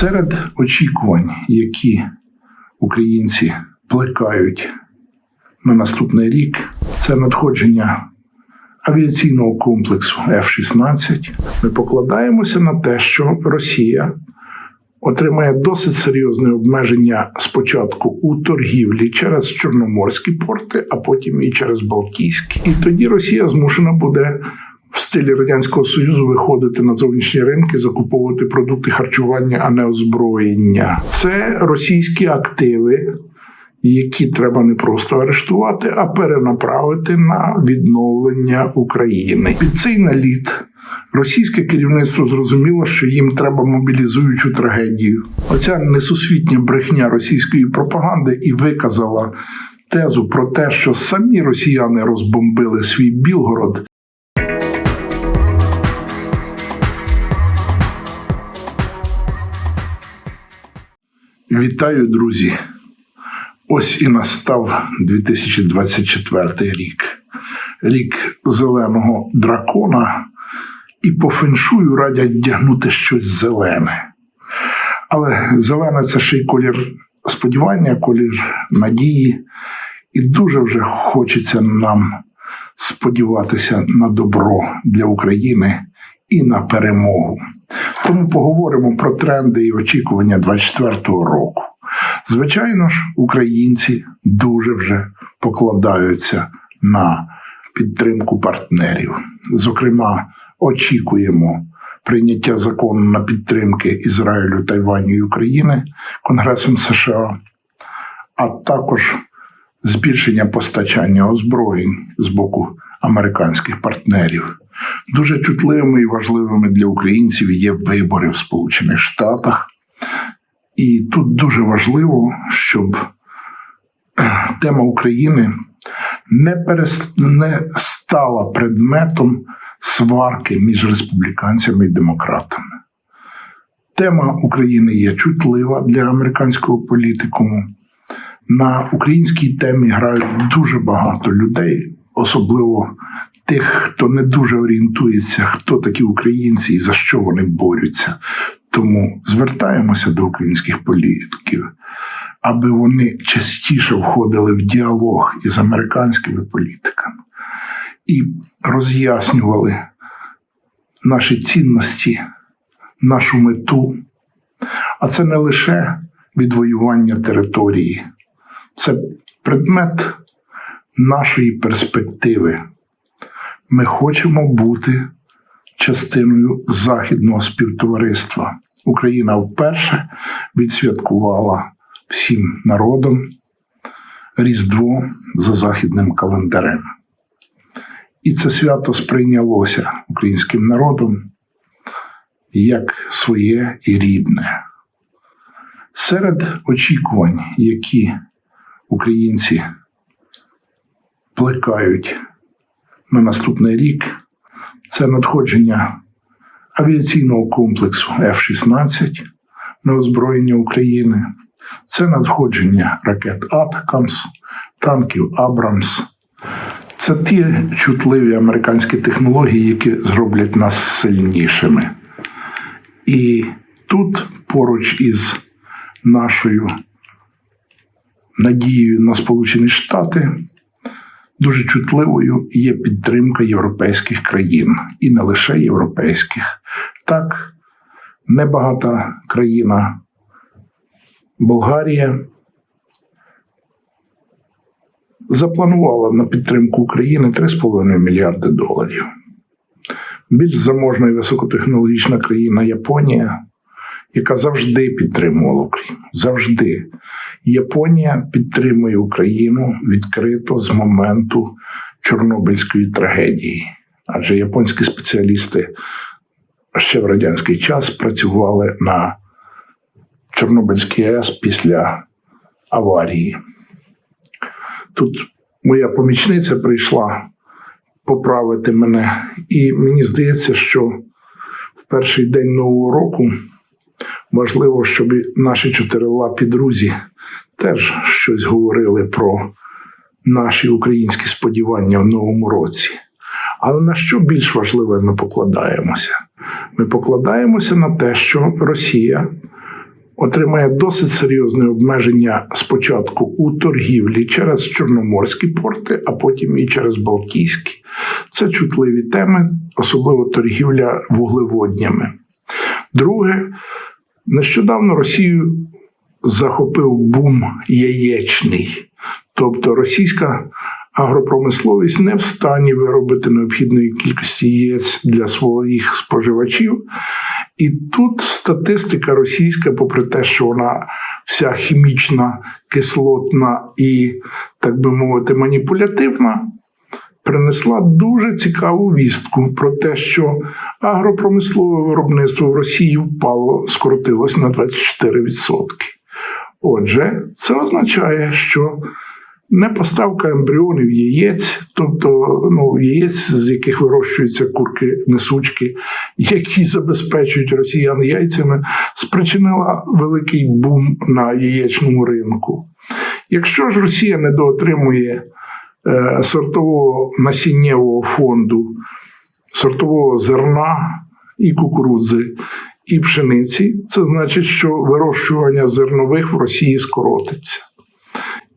Серед очікувань, які українці плекають на наступний рік, це надходження авіаційного комплексу F-16. Ми покладаємося на те, що Росія отримає досить серйозне обмеження спочатку у торгівлі через Чорноморські порти, а потім і через Балтійські. І тоді Росія змушена буде. В стилі радянського союзу виходити на зовнішні ринки, закуповувати продукти харчування, а не озброєння. Це російські активи, які треба не просто арештувати, а перенаправити на відновлення України. Під цей наліт російське керівництво зрозуміло, що їм треба мобілізуючу трагедію. Оця несусвітня брехня російської пропаганди і виказала тезу про те, що самі росіяни розбомбили свій Білгород. Вітаю, друзі! Ось і настав 2024 рік. Рік зеленого дракона, і по феншую радять вдягнути щось зелене. Але зелене це ще й колір сподівання, колір надії. І дуже вже хочеться нам сподіватися на добро для України і на перемогу. Тому поговоримо про тренди і очікування 2024 року. Звичайно ж, українці дуже вже покладаються на підтримку партнерів. Зокрема, очікуємо прийняття закону на підтримки Ізраїлю, Тайваню і України Конгресом США, а також збільшення постачання озброєнь з боку американських партнерів. Дуже чутливими і важливими для українців є вибори в Сполучених Штатах. І тут дуже важливо, щоб тема України не перест... не стала предметом сварки між республіканцями і демократами. Тема України є чутлива для американського політикуму. На українській темі грають дуже багато людей, особливо тих, хто не дуже орієнтується, хто такі українці і за що вони борються. Тому звертаємося до українських політиків, аби вони частіше входили в діалог із американськими політиками і роз'яснювали наші цінності, нашу мету. А це не лише відвоювання території, це предмет нашої перспективи. Ми хочемо бути частиною західного співтовариства. Україна вперше відсвяткувала всім народом Різдво за західним календарем. І це свято сприйнялося українським народом як своє і рідне. Серед очікувань, які українці плекають на наступний рік, це надходження авіаційного комплексу F-16 на озброєння України, це надходження ракет Атакамс, танків Абрамс. Це ті чутливі американські технології, які зроблять нас сильнішими. І тут поруч із нашою надією на Сполучені Штати дуже чутливою є підтримка європейських країн, і не лише європейських. Так, небагата країна Болгарія запланувала на підтримку України 3,5 мільярди доларів. Більш заможна і високотехнологічна країна Японія, яка завжди підтримувала Україну. Завжди. Японія підтримує Україну відкрито з моменту Чорнобильської трагедії. Адже японські спеціалісти ще в радянський час працювали на Чорнобильській АЕС після аварії. Тут моя помічниця прийшла поправити мене, і мені здається, що в перший день нового року важливо, щоб наші чотирилапі друзі теж щось говорили про наші українські сподівання в новому році. Але на що більш важливе ми покладаємося? Ми покладаємося на те, що Росія отримає досить серйозне обмеження спочатку у торгівлі через Чорноморські порти, а потім і через Балтійські. Це чутливі теми, особливо торгівля вуглеводнями. Друге, нещодавно Росію захопив бум яєчний, тобто російська агропромисловість не в стані виробити необхідної кількості яєць для своїх споживачів. І тут статистика російська, попри те, що вона вся хімічна, кислотна і, так би мовити, маніпулятивна, принесла дуже цікаву вістку про те, що агропромислове виробництво в Росії впало, скоротилось на 24%. Отже, це означає, що не поставка ембріонів яєць, тобто ну, яєць, з яких вирощуються курки несучки, які забезпечують росіян яйцями, спричинила великий бум на яєчному ринку. Якщо ж Росія не доотримує е, сортового насіннєвого фонду, сортового зерна і кукурудзи, і пшениці, це значить, що вирощування зернових в Росії скоротиться.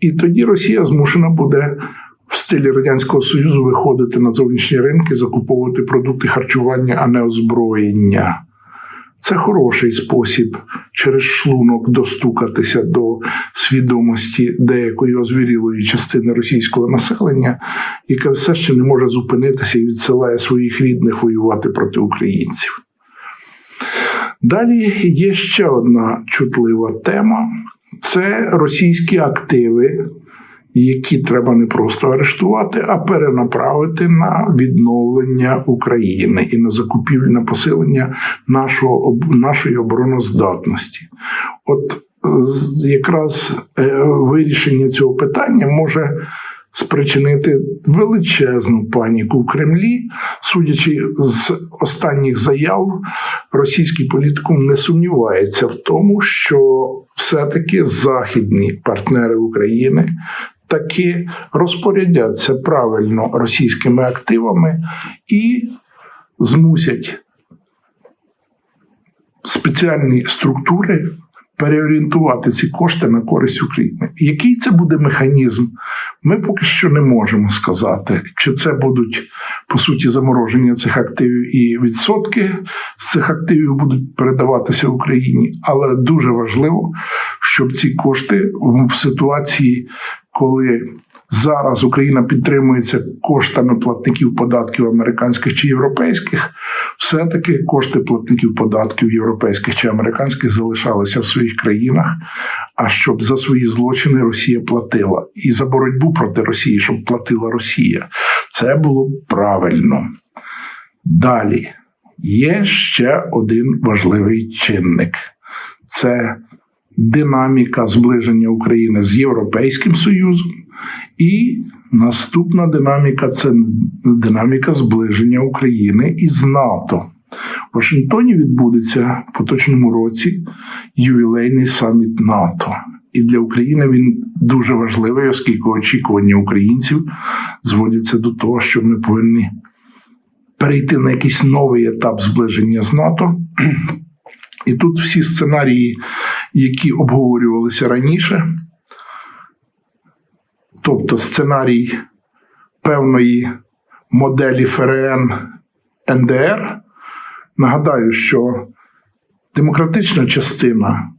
І тоді Росія змушена буде в стилі Радянського Союзу виходити на зовнішні ринки, закуповувати продукти харчування, а не озброєння. Це хороший спосіб через шлунок достукатися до свідомості деякої озвірілої частини російського населення, яке все ще не може зупинитися і відсилає своїх рідних воювати проти українців. Далі є ще одна чутлива тема це російські активи, які треба не просто арештувати, а перенаправити на відновлення України і на закупівлю на посилення нашого, нашої обороноздатності. От якраз е, вирішення цього питання може спричинити величезну паніку в Кремлі. Судячи з останніх заяв, російський політикум не сумнівається в тому, що все-таки західні партнери України таки розпорядяться правильно російськими активами і змусять спеціальні структури переорієнтувати ці кошти на користь України. Який це буде механізм? Ми поки що не можемо сказати, чи це будуть по суті замороження цих активів і відсотки з цих активів будуть передаватися Україні, але дуже важливо, щоб ці кошти в ситуації, коли Зараз Україна підтримується коштами платників податків американських чи європейських. Все-таки кошти платників податків європейських чи американських залишалися в своїх країнах. А щоб за свої злочини Росія платила, і за боротьбу проти Росії, щоб платила Росія, це було правильно. Далі є ще один важливий чинник: це динаміка зближення України з Європейським Союзом. І наступна динаміка це динаміка зближення України із НАТО. В Вашингтоні відбудеться в поточному році ювілейний саміт НАТО. І для України він дуже важливий, оскільки очікування українців зводяться до того, що ми повинні перейти на якийсь новий етап зближення з НАТО. І тут всі сценарії, які обговорювалися раніше, тобто сценарій певної моделі ФРН НДР. Нагадаю, що демократична частина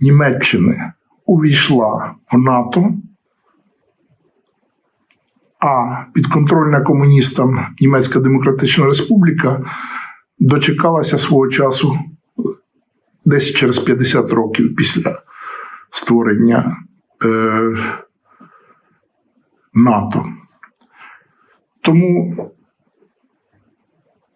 Німеччини увійшла в НАТО, а підконтрольна комуністам Німецька Демократична Республіка дочекалася свого часу десь через 50 років після створення. Е, НАТО. Тому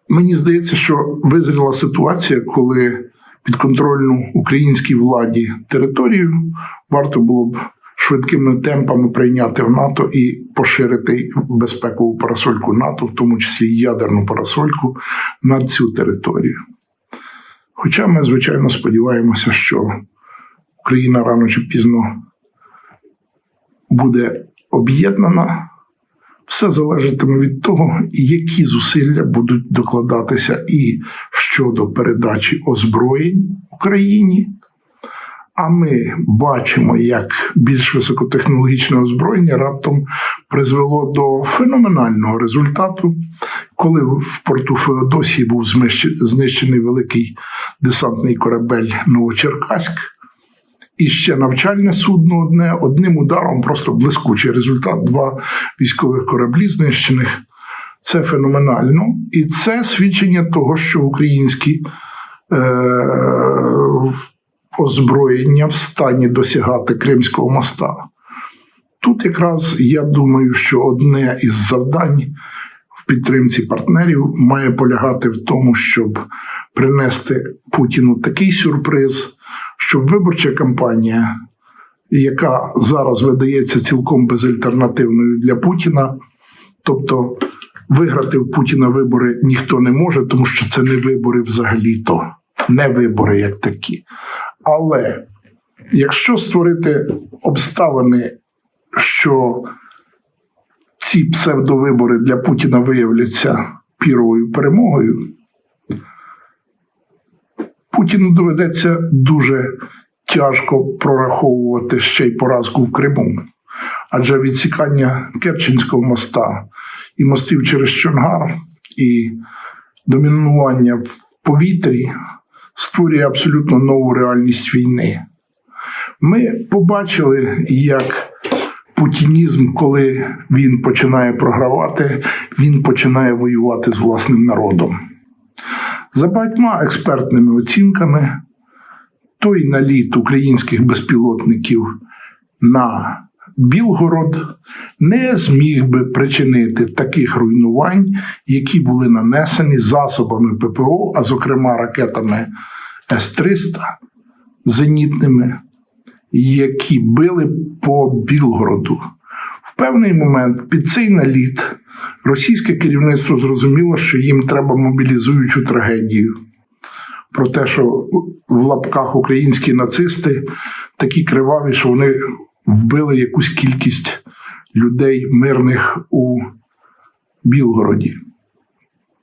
мені здається, що визріла ситуація, коли підконтрольну українській владі територію варто було б швидкими темпами прийняти в НАТО і поширити безпекову парасольку НАТО, в тому числі ядерну парасольку, над цю територію. Хоча ми, звичайно, сподіваємося, що Україна рано чи пізно буде об'єднана. Все залежатиме від того, які зусилля будуть докладатися і щодо передачі озброєнь Україні, А ми бачимо, як більш високотехнологічне озброєння раптом призвело до феноменального результату, коли в порту Феодосії був знищений великий десантний корабель Новочеркаськ. І ще навчальне судно одне одним ударом, просто блискучий результат. Два військових кораблі знищених. Це феноменально. І це свідчення того, що українські е, озброєння в стані досягати Кримського моста. Тут якраз я думаю, що одне із завдань в підтримці партнерів має полягати в тому, щоб принести Путіну такий сюрприз, щоб виборча кампанія, яка зараз видається цілком безальтернативною для Путіна, тобто виграти в Путіна вибори ніхто не може, тому що це не вибори взагалі-то, не вибори як такі. Але якщо створити обставини, що ці псевдовибори для Путіна виявляться піровою перемогою, Путіну доведеться дуже тяжко прораховувати ще й поразку в Криму. Адже відсікання Керченського моста і мостів через Чонгар і домінування в повітрі створює абсолютно нову реальність війни. Ми побачили, як путінізм, коли він починає програвати, він починає воювати з власним народом. За багатьма експертними оцінками, той наліт українських безпілотників на Білгород не зміг би причинити таких руйнувань, які були нанесені засобами ППО, а зокрема ракетами С-300 зенітними, які били по Білгороду. В певний момент під цей наліт російське керівництво зрозуміло, що їм треба мобілізуючу трагедію. Про те, що в лапках українські нацисти такі криваві, що вони вбили якусь кількість людей мирних у Білгороді.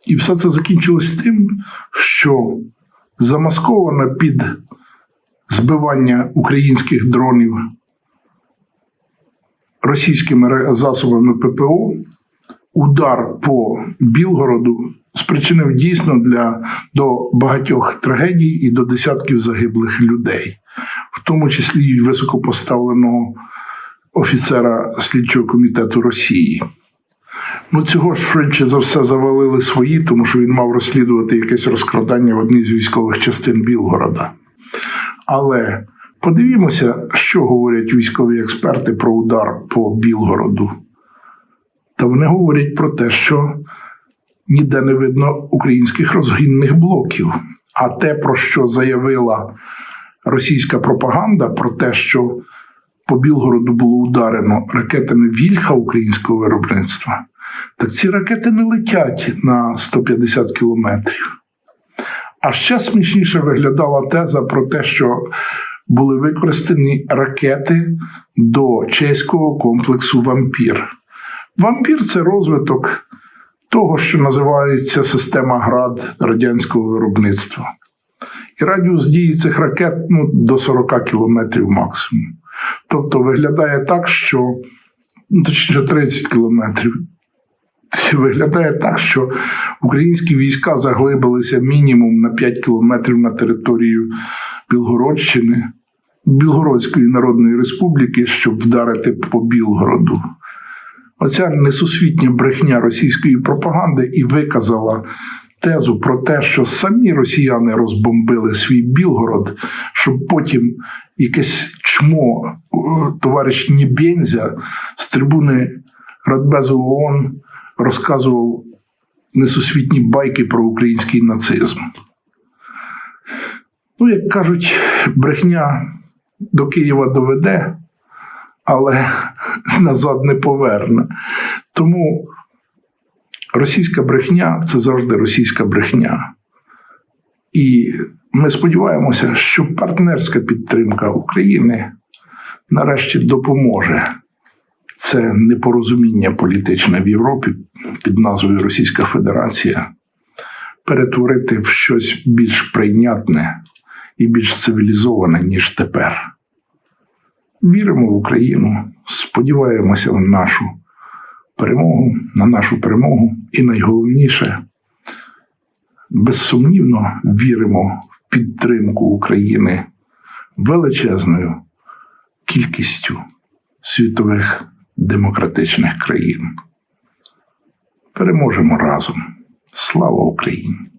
І все це закінчилось тим, що замасковано під збивання українських дронів російськими засобами ППО, удар по Білгороду спричинив дійсно для до багатьох трагедій і до десятків загиблих людей, в тому числі й високопоставленого офіцера слідчого комітету Росії. Ну, цього швидше за все завалили свої, тому що він мав розслідувати якесь розкрадання в одній з військових частин Білгорода. Але подивімося, що говорять військові експерти про удар по Білгороду. Та вони говорять про те, що ніде не видно українських розгінних блоків. А те, про що заявила російська пропаганда, про те, що по Білгороду було ударено ракетами Вільха українського виробництва, так ці ракети не летять на 150 кілометрів. А ще смішніше виглядала теза про те, що були використані ракети до чеського комплексу Вампір. Вампір це розвиток того, що називається система град радянського виробництва. І радіус дії цих ракет ну, до 40 кілометрів максимум. Тобто виглядає так, що ну, точніше 30 кілометрів. Виглядає так, що українські війська заглибилися мінімум на 5 кілометрів на територію Білгородщини, Білгородської Народної Республіки, щоб вдарити по Білгороду. Оця несусвітня брехня російської пропаганди і виказала тезу про те, що самі росіяни розбомбили свій Білгород, щоб потім якесь чмо, е, товариш Нібензя з трибуни Радбезу ООН розказував несусвітні байки про український нацизм. Ну, як кажуть, брехня до Києва доведе, але назад не поверне. Тому російська брехня це завжди російська брехня. І ми сподіваємося, що партнерська підтримка України нарешті допоможе це непорозуміння політичне в Європі під назвою Російська Федерація перетворити в щось більш прийнятне і більш цивілізоване, ніж тепер. Віримо в Україну, сподіваємося в нашу перемогу, на нашу перемогу, і найголовніше, безсумнівно віримо в підтримку України величезною кількістю світових демократичних країн. Переможемо разом. Слава Україні!